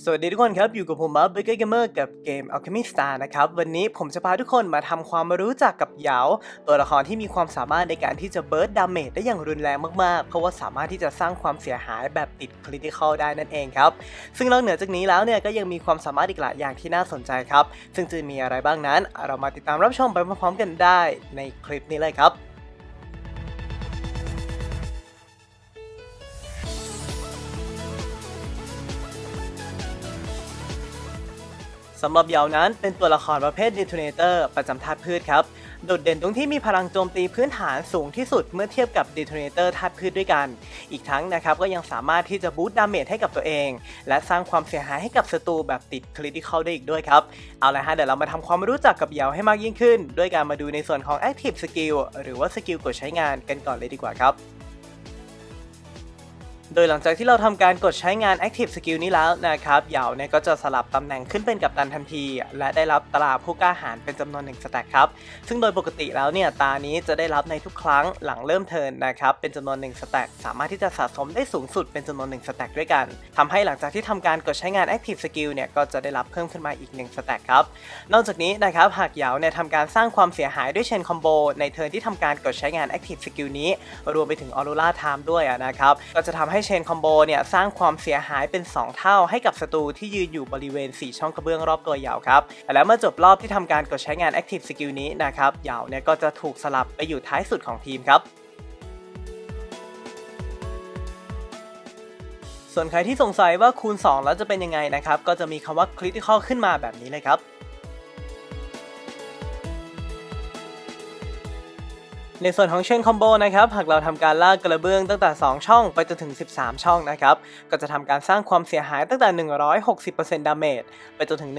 สวัสดีทุกคนครับ อยู่กับผมบัฟเบเกอร์เกมเมอร์กับเกม Alchemy Star นะครับ วันนี้ผมจะพาทุกคนมาทำความรู้จักกับเหยาตัวละครที่มีความสามารถในการที่จะเบิร์ดดาเมจได้อย่างรุนแรงมากๆ เพราะว่าสามารถที่จะสร้างความเสียหายแบบติดคริติคอลได้นั่นเองครับ ซึ่งนอกเหนือจากนี้แล้วเนี่ยก็ยังมีความสามารถอีกหลายอย่างที่น่าสนใจครับ ซึ่งจะมีอะไรบ้างนั้น เรามาติดตามรับชมไปพร้อมๆกันได้ในคลิปนี้เลยครับ สำหรับเหยานั้นเป็นตัวละครประเภท Detonator ประจำธาตุพืชครับ โดดเด่นตรงที่มีพลังโจมตีพื้นฐานสูงที่สุดเมื่อเทียบกับ Detonator ธาตุพืชด้วยกัน อีกทั้งนะครับก็ยังสามารถที่จะบูตดาเมจให้กับตัวเอง และสร้างความเสียหายให้กับศัตรูแบบติดคริติคอลได้อีกด้วยครับ เอาละฮะเดี๋ยวเรามาทำความรู้จักกับเหยาให้มากยิ่งขึ้น ด้วยการมาดูในส่วนของ Active Skill หรือว่าสกิลกดใช้งานกันก่อนเลยดีกว่าครับ โดยหลังจากที่เราทำการกดใช้งาน Active Skill นี้แล้วนะครับเหยาเนี่ยก็จะสลับตำแหน่งขึ้นเป็นกัปตันทันที และได้รับตราผู้กล้าหาญเป็นจำนวนหนึ่งสแต็กครับ ซึ่งโดยปกติแล้วเนี่ยตานี้จะได้รับในทุกครั้งหลังเริ่มเทิร์นนะครับเป็นจำนวนหนึ่งสแต็กสามารถที่จะสะสมได้สูงสุดเป็นจำนวนหนึ่งสแต็กด้วยกันทำให้หลังจากที่ทำการกดใช้งาน Active Skill เนี่ยก็จะได้รับเพิ่มขึ้นมาอีก1สแต็กครับนอกจากนี้นะครับหากเหยาเนี่ยทำการสร้างความเสียหายด้วยเชนคอมโบในเทิร์นที่ทำการกดใช้งาน Active Skill นี้ รวมไปถึง Aurora Time ด้วยอะนะครับก็จะทำให้เชนคอมโบเนี่ยสร้างความเสียหายเป็น 2 เท่าให้กับศัตรูที่ยืนอยู่บริเวณ 4 ช่องกระเบื้องรอบตัวเหยาครับแล้วเมื่อจบรอบที่ทำการกดใช้งาน Active Skill นี้นะครับเหยาเนี่ยก็จะถูกสลับไปอยู่ท้ายสุดของทีมครับส่วนใครที่สงสัยว่าคูณ 2 แล้วจะเป็นยังไงนะครับ ก็จะมีคำว่า critical ขึ้นมาแบบนี้เลยครับ ในส่วนของเชนคอมโบนะครับหากเราทำการลากกระเบื้องตั้งแต่ 2 ช่องไปจนถึง 13 ช่องนะครับก็จะทำการสร้างความเสียหายตั้งแต่ 160%ดาเมจไปจนถึง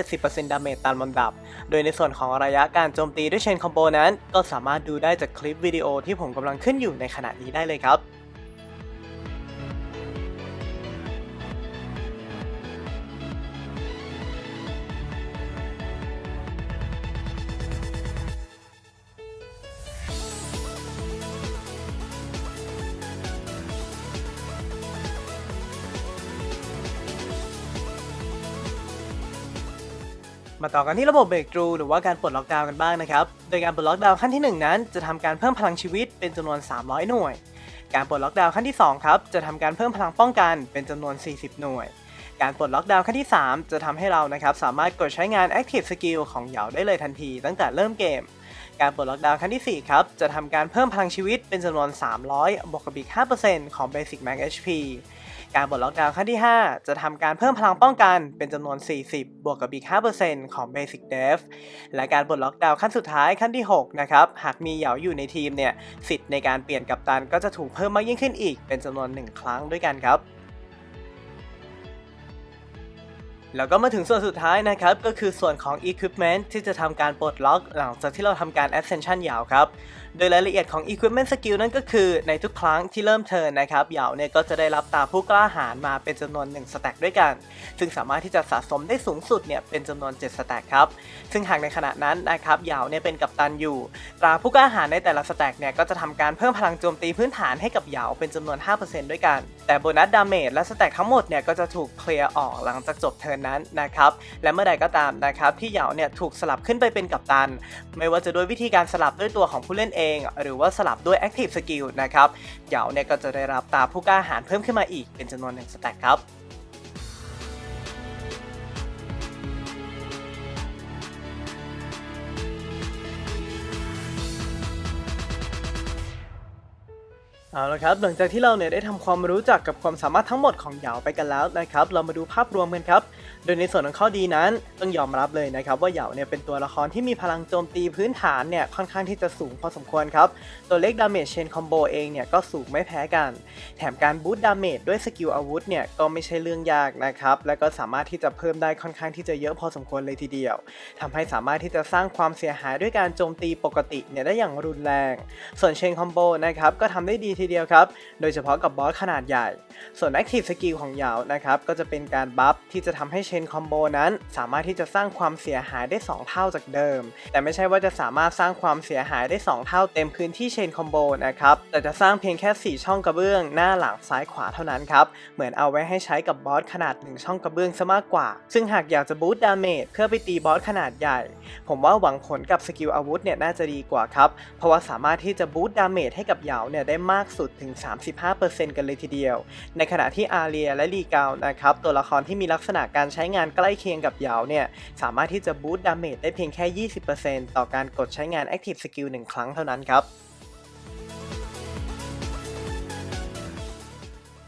170%ดาเมจตามลำดับ โดยในส่วนของระยะการโจมตีด้วยเชนคอมโบนั้น ก็สามารถดูได้จากคลิปวิดีโอที่ผมกำลังขึ้นอยู่ในขณะนี้ได้เลยครับ มาต่อกันที่ระบบเบรกทรูหรือว่าการปลดล็อกดาวน์กันบ้างนะครับ โดยการปลดล็อกดาวน์ขั้นที่ 1 นั้นจะทำการเพิ่มพลังชีวิตเป็นจำนวน 300 หน่วย การปลดล็อกดาวน์ขั้นที่ 2 ครับ จะทำการเพิ่มพลังป้องกันเป็นจำนวน 40 หน่วย การปลดล็อกดาวน์ขั้นที่ 3 จะทำให้เรานะครับสามารถกดใช้งาน Active Skill ของเหยาได้เลยทันทีตั้งแต่เริ่มเกม การปลดล็อกดาวน์ขั้นที่ 4 ครับ จะทำการเพิ่มพลังชีวิตเป็นจำนวน 300 บวกกับอีก 5%ของ Basic Max HP การปลดล็อกดาวน์ขั้นที่ 5 จะทำการเพิ่มพลังป้องกันเป็นจำนวน 40 บวกกับอีก 5%ของ Basic Def และการปลดล็อกดาวน์ขั้นสุดท้ายขั้นที่ 6 นะครับ หากมีเหยาอยู่ในทีมเนี่ย สิทธิ์ในการเปลี่ยนกัปตันก็จะถูกเพิ่มมากยิ่งขึ้นอีกเป็นจำนวน 1 ครั้งด้วยกันครับ แล้วก็มาถึงส่วนสุดท้ายนะครับ ก็คือส่วนของ Equipment ที่จะทำการปลดล็อกหลังจากที่เราทำการ Ascension ยาวครับโดยรายละเอียดของ Equipment Skill นั่นก็คือในทุกครั้งที่เริ่มเทิร์นนะครับเหยาเนี่ยก็จะได้รับตาผู้กล้าหาญมาเป็นจำนวน 1 สแต็กด้วยกัน ซึ่งสามารถที่จะสะสมได้สูงสุดเนี่ยเป็นจำนวน 7 สแต็กครับ ซึ่งหากในขณะนั้นนะครับเหยาเนี่ยเป็นกัปตันอยู่ ตราผู้กล้าหาญในแต่ละสแต็กเนี่ยก็จะทำการเพิ่มพลังโจมตีพื้นฐานให้กับเหยาเป็นจำนวน 5%ด้วยกัน แต่โบนัสดาเมจและสแต็กทั้งหมดเนี่ยก็จะถูกเคลียร์ออกหลังจากจบเทิร์นนั้นนะครับและเมื่อใดก็ตามนะครับที่เหยาเนี่ยถูกสลับขึ้นไปเป็นกัปตัน ไม่ว่าจะด้วยวิธีการสลับด้วยตัวของผู้เล่นเอง หรือว่าสลับด้วย Active Skill นะครับเหยาเนี่ยก็จะได้รับตาผู้กล้าหาญเพิ่มขึ้นมาอีกเป็นจำนวนหนึ่งสแต็กครับ เอาละครับหลังจากที่เราเนี่ยได้ทำความรู้จักกับความสามารถทั้งหมดของเหยาไปกันแล้วนะครับ เรามาดูภาพรวมกันครับ โดยในส่วนของข้อดีนั้นต้องยอมรับเลยนะครับ ว่าเหยาเนี่ยเป็นตัวละครที่มีพลังโจมตีพื้นฐานเนี่ยค่อนข้างที่จะสูงพอสมควรครับ ตัวเลขดาเมจเชนคอมโบเองเนี่ยก็สูงไม่แพ้กัน แถมการบูตดาเมจด้วยสกิลอาวุธเนี่ยก็ไม่ใช่เรื่องยากนะครับ และก็สามารถที่จะเพิ่มได้ค่อนข้างที่จะเยอะพอสมควรเลยทีเดียวทำให้สามารถที่จะสร้างความเสียหายด้วยการโจมตีปกติเนี่ยได้อย่างรุนแรง ส่วนเชนคอมโบนะครับก็ทำได้ดีทีเดียวครับ โดยเฉพาะกับบอสขนาดใหญ่ ส่วน Active Skill ของเหยานะครับ ก็จะเป็นการบัฟที่จะทำให้เชนคอมโบนั้น สามารถที่จะสร้างความเสียหายได้ 2 เท่าจากเดิม แต่ไม่ใช่ว่าจะสามารถสร้างความเสียหายได้ 2 เท่าเต็มพื้นที่เชนคอมโบนะครับ แต่จะสร้างเพียงแค่ 4 ช่องกระเบื้องหน้าหลังซ้ายขวาเท่านั้นครับ เหมือนเอาไว้ให้ใช้กับบอสขนาด 1 ช่องกระเบื้องซะมากกว่า ซึ่งหากอยากจะบูตดาเมจเพื่อไปตีบอสขนาดใหญ่ ผมว่าหวังผลกับสกิลอาวุธเนี่ยน่าจะดีกว่าครับ เพราะว่าสามารถที่จะบูตดาเมจให้กับเหยาเนี่ยได้มากสุดถึง 35%กันเลยทีเดียว ในขณะที่อาเรียและลีกาวนะครับตัวละครที่มีลักษณะการใช้งานใกล้เคียงกับเหยาเนี่ยสามารถที่จะบูตดาเมจได้เพียงแค่ 20%ต่อการกดใช้งาน Active Skill 1 ครั้งเท่านั้นครับ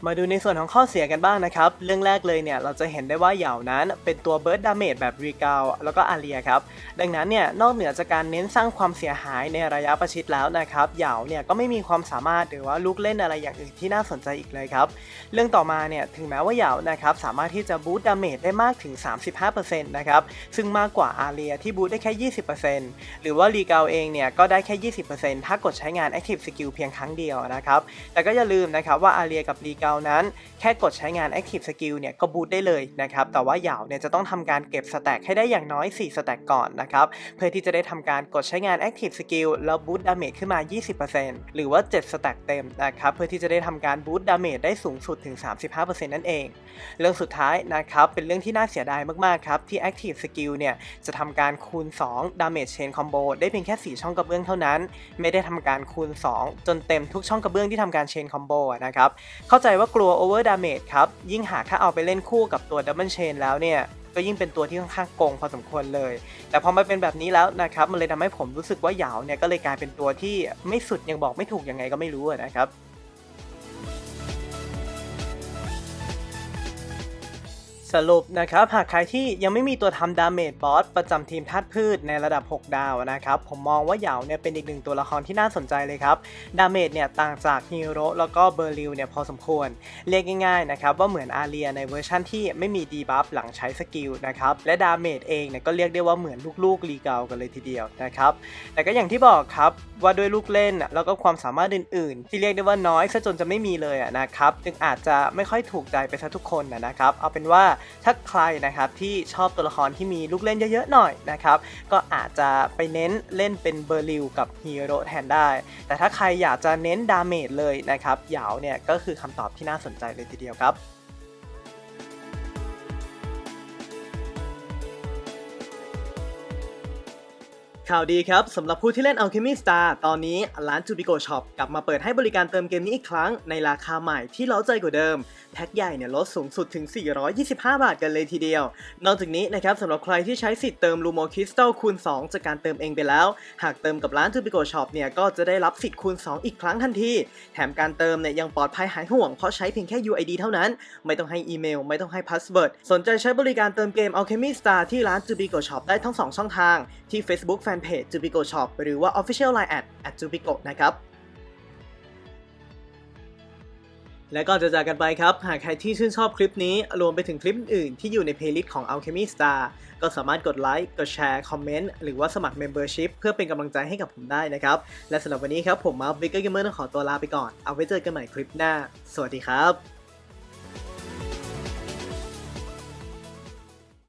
มาดูในส่วนของข้อเสียกันบ้างนะครับ เรื่องแรกเลยเนี่ยเราจะเห็นได้ว่าเหยานั้นเป็นตัวเบิร์ดดาเมจแบบรีกาแล้วก็อาเรียครับ ดังนั้นเนี่ยนอกเหนือจากการเน้นสร้างความเสียหายในระยะประชิดแล้วนะครับเหยาเนี่ยก็ไม่มีความสามารถหรือว่าลุกเล่นอะไรอย่างอื่นที่น่าสนใจอีกเลยครับ เรื่องต่อมาเนี่ยถึงแม้ว่าเหยานะครับสามารถที่จะบูตดาเมจได้มากถึง 35%นะครับซึ่งมากกว่าอาเรียที่บูตได้แค่ 20%หรือว่ารีกาเองเนี่ยก็ได้แค่ 20%ถ้ากดใช้งาน Active Skill เพียงครั้งเดียวนะครับแต่ก็อย่าลืมนะครับว่าอาเรียกับรีกานั้น แค่กดใช้งาน Active Skill เนี่ยก็บูตได้เลยนะครับ แต่ว่าเหยาเนี่ยจะต้องทำการเก็บสแต็กให้ได้อย่างน้อย 4 สแต็กก่อนนะครับ เพื่อที่จะได้ทำการกดใช้งาน Active Skill แล้วบูตดาเมจขึ้นมา 20%หรือว่า 7 สแต็กเต็มนะครับ เพื่อที่จะได้ทำการบูตดาเมจได้สูงสุดถึง 35%นั่นเอง เรื่องสุดท้ายนะครับ เป็นเรื่องที่น่าเสียดายมากๆครับ ที่ Active Skill เนี่ยจะทำการคูณ 2 Damage Chain Combo ได้เพียงแค่ 4 ช่องกระเบื้องเท่านั้น ไม่ได้ทำการคูณ 2 จนเต็มทุกช่องกระเบื้องที่ทำการ Chain Combo นะครับ เข้าใจว่ากลัว Over Damage ครับ ยิ่งหากถ้าเอาไปเล่นคู่กับตัว Double Chain แล้วเนี่ย ก็ยิ่งเป็นตัวที่ค่อนข้างโกงพอสมควรเลย แต่พอมาเป็นแบบนี้แล้วนะครับ มันเลยทำให้ผมรู้สึกว่าเหยาเนี่ยก็เลยกลายเป็นตัวที่ไม่สุดยังบอกไม่ถูกยังไงก็ไม่รู้นะครับ สรุปนะครับหากใครที่ยังไม่มีตัวทำดาเมจบอสประจำทีมธาตุพืชในระดับ 6 ดาวนะครับผมมองว่าเหยาเนี่ยเป็นอีกหนึ่งตัวละครที่น่าสนใจเลยครับดาเมจเนี่ยต่างจากฮีโร่แล้วก็เบอร์ลิวเนี่ยพอสมควร เรียกง่ายๆนะครับว่าเหมือนอาเรียในเวอร์ชั่นที่ไม่มีดีบัฟหลังใช้สกิลนะครับและดาเมจเองเนี่ยก็เรียกได้ว่าเหมือนลูกๆรีเกากันเลยทีเดียวนะครับแต่ก็อย่างที่บอกครับว่าด้วยลูกเล่นแล้วก็ความสามารถอื่น ๆ ที่เรียกได้ว่าน้อยซะจนจะไม่มีเลยนะครับจึงอาจจะไม่ค่อยถูกใจไปซะทุกคนนะนะครับเอาเป็นว่าถ้าใครนะครับที่ชอบตัวละครที่มีลูกเล่นเยอะๆหน่อยนะครับก็อาจจะไปเน้นเล่นเป็นเบอร์ลิวกับฮีโร่แทนได้ แต่ถ้าใครอยากจะเน้นดาเมจเลยนะครับเหยาเนี่ยก็คือคำตอบที่น่าสนใจเลยทีเดียวครับข่าวดีครับสำหรับผู้ที่เล่น Alchemy Star ตอนนี้ร้าน Jubico Shop กลับมาเปิดให้บริการเติมเกมนี้อีกครั้งในราคาใหม่ที่เล้าใจกว่าเดิม แพ็คใหญ่เนี่ยลดสูงสุดถึง 425 บาทกันเลยทีเดียว นอกจากนี้นะครับสำหรับใครที่ใช้สิทธิ์เติม Lumo Crystal คูณ 2 จากการเติมเองไปแล้ว หากเติมกับร้าน Jubico Shop เนี่ยก็จะได้รับสิทธิ์คูณ 2 อีกครั้งทันที แถมการเติมเนี่ยยังปลอดภัยหายห่วงเพราะใช้เพียงแค่ UID เท่านั้น ไม่ต้องให้อีเมล ไม่ต้องให้พาสเวิร์ดสนใจใช้บริการเติมเกม Alchemy Star ที่ร้าน Jubico Shop ได้ทั้ง 2 ช่องทางที่ Facebook Fanpage Jubico Shop หรือว่า Official Line at Jubico นะครับ และก็จะจากกันไปครับ หากใครที่ชื่นชอบคลิปนี้ รวมไปถึงคลิปอื่นที่อยู่ในเพลย์ลิสต์ของ Alchemy Star ก็สามารถกดไลค์ กดแชร์ คอมเมนต์ หรือว่าสมัคร Membership เพื่อเป็นกำลังใจให้กับผมได้นะครับ และสำหรับวันนี้ครับ ผมมาร์ควิกเกอร์เกมเมอร์ต้องขอตัวลาไปก่อน เอาไว้เจอกันใหม่คลิปหน้า สวัสดีครับ